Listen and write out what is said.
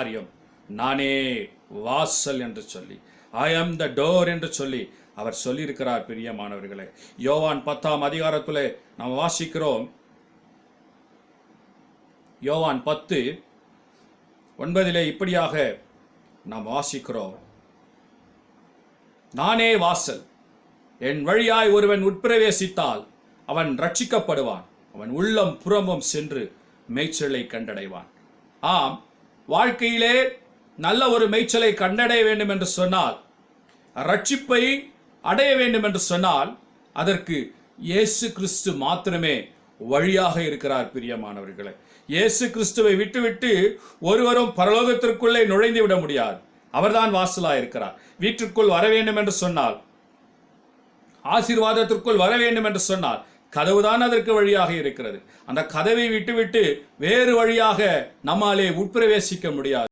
காரியம் நானே வாசல் என்று சொல்லி ஐ ஆம் த டோர் என்று சொல்லி அவர் சொல்லியிருக்கிறார் பிரியமானவர்களே. யோவான் பத்தாம் அதிகாரத்திலே நாம் வாசிக்கிறோம். யோவான் பத்து ஒன்பதிலே இப்படியாக நாம் வாசிக்கிறோம். நானே வாசல் என் வழியாய் ஒருவன் உட்பிரவேசித்தால் அவன் ரட்சிக்கப்படுவான். அவன் உள்ளம் புறமும் சென்று மேய்ச்சலை கண்டடைவான். ஆம் வாழ்க்கையிலே நல்ல ஒரு மேய்ச்சலை கண்டடைய வேண்டும் என்று சொன்னால் ரட்சிப்பை அடைய வேண்டும் என்று சொன்னால் அதற்கு இயேசு கிறிஸ்து மாத்திரமே வழியாக இருக்கிறார் பிரியமானவர்களே. இயேசு கிறிஸ்துவை விட்டுவிட்டு ஒருவரும் பரலோகத்திற்குள்ளே நுழைந்து விட முடியாது. அவர்தான் வாசலாக இருக்கிறார். வீட்டிற்குள் வர வேண்டும் என்று சொன்னால் ஆசீர்வாதத்திற்குள் வர வேண்டும் என்று சொன்னால் கதவுதான் அதற்கு வழியாக இருக்கிறது. அந்த கதவை விட்டுவிட்டு வேறு வழியாக நம்மாலே உட்பிரவேசிக்க முடியாது.